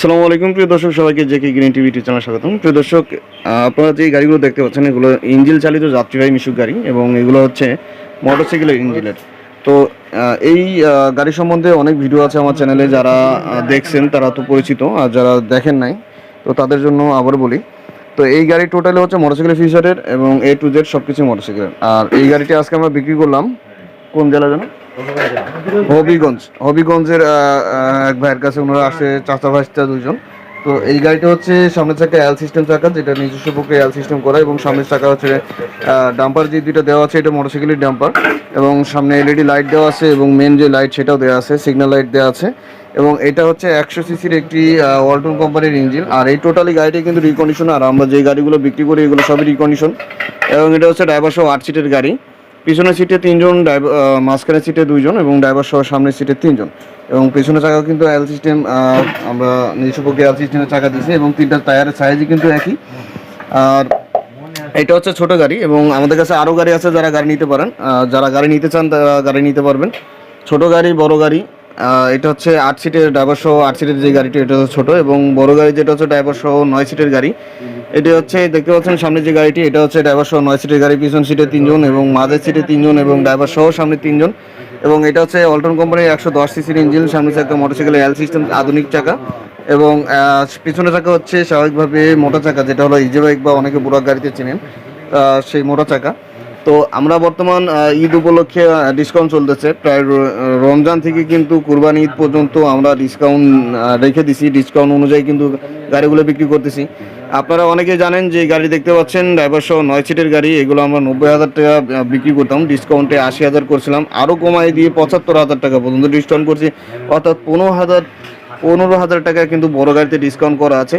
আসসালামু আলাইকুম, প্রিয় দর্শক, সবাইকে JK green TV YouTube channel স্বাগতম। প্রিয় দর্শক আপনারা যে গাড়িগুলো দেখতে পাচ্ছেন, এগুলো ইঞ্জিল চালিত যাত্রীবাহী মিশুক গাড়ি এবং এগুলো হচ্ছে মোটরসাইকেলের ইঞ্জিনের তো এই গাড়ি সম্বন্ধে অনেক ভিডিও আছে আমার চ্যানেলে, যারা দেখছেন তারা তো পরিচিত, আর যারা দেখেন নাই, তো তাদের জন্য আবার বলি। তো এই গাড়ি টোটালি হচ্ছে মোটরসাইকেল ফিচারের এবং এ টু জেড সব কিছু মোটরসাইকেলের। আর এই গাড়িটি আজকে আমরা বিক্রি করলাম, কোন জেলা যেন হবিগঞ্জ। হবিগঞ্জের এক ভাইয়ের কাছে ওনারা আসে, চাচা ভাইস্তা দুইজন। তো এই গাড়িটা হচ্ছে সামনের চাকা এল সিস্টেম চাকা, যেটা নিজস্ব পক্ষে এল সিস্টেম করা, এবং সামনের চাকা হচ্ছে ডাম্পার যে দুইটা দেওয়া আছে, এটা মোটরসাইকেলের ডাম্পার এবং সামনে এলইডি লাইট দেওয়া আছে, এবং মেন যে লাইট সেটাও দেওয়া আছে সিগন্যাল লাইট দেওয়া আছে। এবং এটা হচ্ছে একশো সিসির একটি ওয়ালটন কোম্পানির ইঞ্জিন আর এই টোটালি গাড়িটি কিন্তু রিকন্ডিশন আর আমরা যে গাড়িগুলো বিক্রি করি, এগুলো সবই রিকন্ডিশন এবং এটা হচ্ছে ড্রাইভার সহ আট সিটের গাড়ি। পিছনের সিটে তিনজন ড্রাইভার মাঝখানের সিটে দুইজন এবং ড্রাইভার সহ সামনের সিটে তিনজন। এবং পেছনের চাকা কিন্তু এল সিস্টেম আমরা নিজস্ব পক্ষে এল সিস্টেমের চাকা দিয়েছি এবং তিনটা টায়ারের সাইজই কিন্তু একই। আর এটা হচ্ছে ছোট গাড়ি এবং আমাদের কাছে আরও গাড়ি আছে যারা গাড়ি নিতে পারেন। যারা গাড়ি নিতে চান, তারা গাড়ি নিতে পারবেন। ছোট গাড়ি, বড় গাড়ি এটা হচ্ছে আট সিটের ড্রাইভার সহ আট সিটের যে গাড়িটি, এটা হচ্ছে ছোটো এবং বড় গাড়ি যেটা হচ্ছে ড্রাইভার সহ নয় সিটের গাড়ি। এটা হচ্ছে, দেখতে পাচ্ছেন সামনে যে গাড়িটি, এটা হচ্ছে ড্রাইভার সহ নয় সিটের গাড়ি, পিছন সিটে তিনজন এবং মাঝের সিটে তিনজন এবং ড্রাইভার সহ সামনে তিনজন। এবং এটা হচ্ছে অল্টন কোম্পানির একশো দশ সিসির ইঞ্জিন সামনে চাকা মোটরসাইকেলের এল সিস্টেম আধুনিক চাকা। এবং পিছনে চাকা হচ্ছে স্বাভাবিকভাবে মোটা চাকা, যেটা হলো ইজি বাইক বা অনেকে বুড়া গাড়িতে চেনেন সেই মোটা চাকা। তো আমরা বর্তমান ঈদ উপলক্ষে ডিসকাউন্ট চলতেছে। প্রায় রমজান থেকে কিন্তু কুরবানি ঈদ পর্যন্ত আমরা ডিসকাউন্ট রেখে দিছি। ডিসকাউন্ট অনুযায়ী কিন্তু গাড়িগুলো বিক্রি করতেছি। আপনারা অনেকে জানেন যে গাড়ি দেখতে পাচ্ছেন ড্রাইভার সহ নয় সিটের গাড়ি, এগুলো আমরা নব্বই হাজার টাকা বিক্রি করতাম ডিসকাউন্টে আশি হাজার করছিলাম আরও কমাই দিয়ে পঁচাত্তর হাজার টাকা পর্যন্ত ডিসকাউন্ট করছি। অর্থাৎ পনেরো হাজার পনেরো হাজার টাকা কিন্তু বড় গাড়িতে ডিসকাউন্ট করা আছে।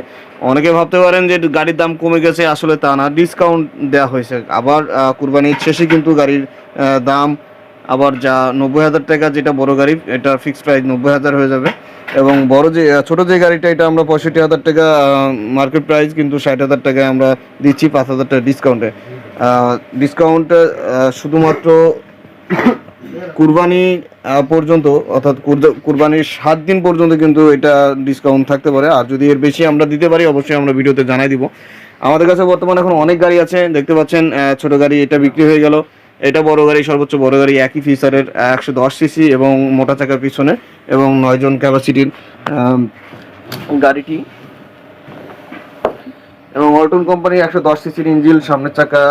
অনেকে ভাবতে পারেন যে গাড়ির দাম কমে গেছে, আসলে তা না ডিসকাউন্ট দেওয়া হয়েছে। আবার কুরবানির শেষে কিন্তু গাড়ির দাম আবার যা নব্বই হাজার টাকা যেটা বড় গাড়ি এটা ফিক্সড প্রাইস নব্বই হাজার হয়ে যাবে। এবং বড় যে ছোট যে গাড়িটা, এটা আমরা পঁয়ষট্টি হাজার টাকা মার্কেট প্রাইস কিন্তু ষাট হাজার টাকা আমরা দিচ্ছি পাঁচ হাজার টাকা ডিসকাউন্টে ডিসকাউন্ট শুধুমাত্র কুরবানি পর্যন্ত, অর্থাৎ কুরবানির সাত দিন পর্যন্ত কিন্তু এটা ডিসকাউন্ট থাকতে পারে। আর যদি এর বেশি আমরা দিতে পারি, অবশ্যই আমরা ভিডিওতে জানাই দিব। আমাদের কাছে বর্তমানে এখন অনেক গাড়ি আছে, দেখতে পাচ্ছেন ছোট গাড়ি, এটা বিক্রি হয়ে গেল। এটা বড় গাড়ি, সর্বোচ্চ বড় গাড়ি, একই ফিচারের একশো দশ সিসি এবং মোটা চাকার পিছনে এবং নয়জন ক্যাপাসিটির গাড়িটি। এবং অল্টন কোম্পানি একশো দশ সিসির ইঞ্জিল সামনের চাকা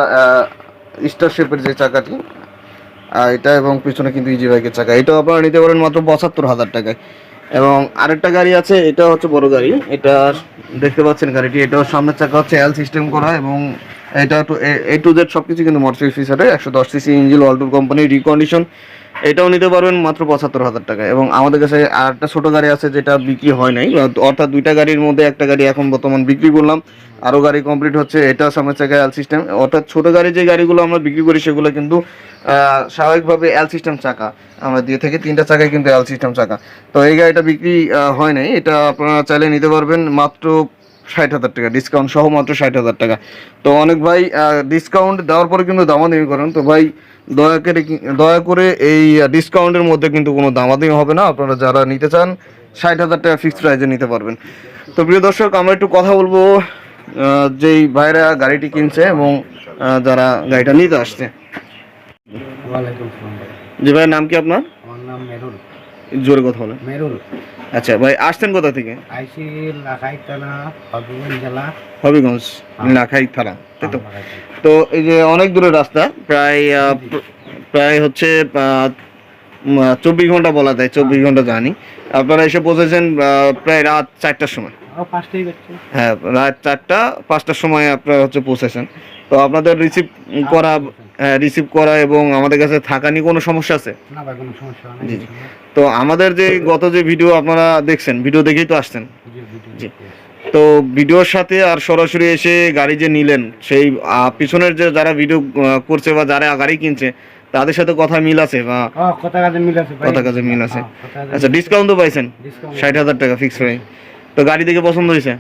স্টার শেপের যে চাকাটি এটা এবং পিছনে কিন্তু ইজি বাইকের চাকা। এটাও আপনারা নিতে পারেন মাত্র পঁচাত্তর হাজার টাকায়। এবং আরেকটা গাড়ি আছে, এটা হচ্ছে বড় গাড়ি। এটা দেখতে পাচ্ছেন গাড়িটি, এটাও সামনের চাকা হচ্ছে এল সিস্টেম করা এবং এটা তো এ টু জেড সব কিছু কিন্তু মোটরসাইকেল ফিচারে একশো দশ সিসি ইঞ্জিল অল্টোর কোম্পানি রিকন্ডিশন এটাও নিতে পারবেন মাত্র পঁচাত্তর হাজার টাকা এবং আমাদের কাছে আর একটা ছোটো গাড়ি আছে যেটা বিক্রি হয় নাই অর্থাৎ দুইটা গাড়ির মধ্যে একটা গাড়ি এখন বর্তমান বিক্রি করলাম। আরও গাড়ি কমপ্লিট হচ্ছে, এটা সামনের চাকায় এল সিস্টেম অর্থাৎ ছোটো গাড়ি যে গাড়িগুলো আমরা বিক্রি করি, সেগুলো কিন্তু স্বাভাবিকভাবে এল সিস্টেম চাকা। আমরা দিয়ে থেকে তিনটা চাকায় কিন্তু এল সিস্টেম চাকা। তো এই গাড়িটা বিক্রি হয় নাই, এটা আপনারা চাইলে নিতে পারবেন মাত্র ষাট হাজার টাকা ডিসকাউন্ট সহ মাত্র ষাট হাজার টাকা। তো অনেক ভাই ডিসকাউন্ট দেওয়ার পরে কিন্তু দামাদামি করেন। তো ভাই দয়া করে দয়া করে এই ডিসকাউন্টের মধ্যে কিন্তু কোনো দামাদামি হবে না। আপনারা যারা নিতে চান ষাট হাজার টাকা ফিক্সড প্রাইজে নিতে পারবেন। তো প্রিয় দর্শক আমরা একটু কথা বলব যেই ভাইরা গাড়িটি কিনছে এবং যারা গাড়িটা নিতে আসছে। জি ভাইয়ের নাম কি আপনার? আমার নাম মেরুল জোরে কথা বলেন। মেরুল। আচ্ছা ভাই আসছেন কোথা থেকে? আইসি লাখাই থানা হবিগঞ্জ জেলা। হবিগঞ্জ লাখাই থানা তাই তো? তো এই যে অনেক দূরের রাস্তা প্রায় প্রায় হচ্ছে চব্বিশ ঘণ্টা বলা যায় চব্বিশ ঘণ্টা জানি আপনারা এসে পৌঁছেছেন প্রায় রাত চারটার সময়। হ্যাঁ রাত চারটা পাঁচটার সময় আপনারা হচ্ছে পৌঁছেছেন। তো আপনাদের রিসিভ করা হ্যাঁ রিসিভ করা এবং আমাদের কাছে থাকা নিয়ে কোনো সমস্যা আছে? না ভাই কোনো সমস্যা নেই জি, জি। তো আমাদের যে গত যে ভিডিও আপনারা দেখছেন ভিডিও দেখেই তো আসছেন। জি। তো ভিডিওর সাথে আর সরাসরি এসে গাড়ি যে নিলেন সেই পিছনের যে যারা ভিডিও করছে বা যারা গাড়ি কিনছে তাদের সাথে কথা মিল আছে বা কথা কাজে মিল আছে কথা কাজে মিল আছে? হ্যাঁ, কাজে আচ্ছা ডিসকাউন্ট তো পাইছেন? ষাট হাজার টাকা ফিক্স প্রাইস তো গাড়ি দেখে পছন্দ হয়েছে?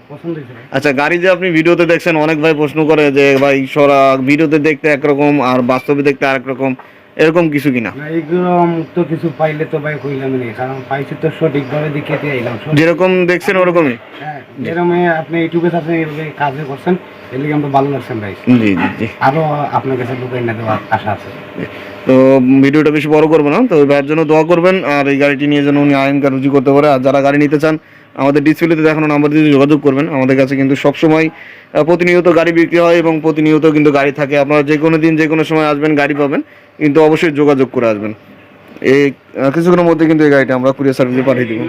আচ্ছা গাড়ি যে আপনি ভিডিওতে দেখছেন অনেক ভাই প্রশ্ন করে যে ভাই সরা ভিডিওতে দেখতে একরকম আর বাস্তবে দেখতে আরেক রকম এরকম কিছু কিনা না? এইগুলো তো কিছু পাইলে তো ভাই কইলাম নেই কারণ পাইছি তো সঠিকভাবে দেখে দিয়ে এলাম যেরকম দেখছেন ওরকমই। হ্যাঁ যেরকম আপনি ইউটিউবে আছেন এইভাবে কাজে করছেন এর আমরা ভালো লাগছেন ভাই। জি জি জি। আরও আপনার কাছে লুকাই না দেওয়ার আশা আছে। তো ভিডিওটা বেশি বড় করব না তো ভাইয়ের জন্য দোয়া করবেন আর এই গাড়িটি নিয়ে যেন উনি আইন কার্ড রুজু করতে পারে আর যারা গাড়ি নিতে চান আমাদের ডিসপ্লেতে দেখানো নাম্বার দিয়ে যোগাযোগ করবেন, আমাদের কাছে কিন্তু সবসময় প্রতিনিয়ত গাড়ি বিক্রি হয় এবং প্রতিনিয়ত কিন্তু গাড়ি থাকে। আপনারা যে কোনো দিন, যে কোনো সময় আসবেন, গাড়ি পাবেন, কিন্তু অবশ্যই যোগাযোগ করে আসবেন। এই কিছুক্ষণের মধ্যে কিন্তু এই গাড়িটা আমরা কুরিয়ার সার্ভিসে পাঠিয়ে দেবো।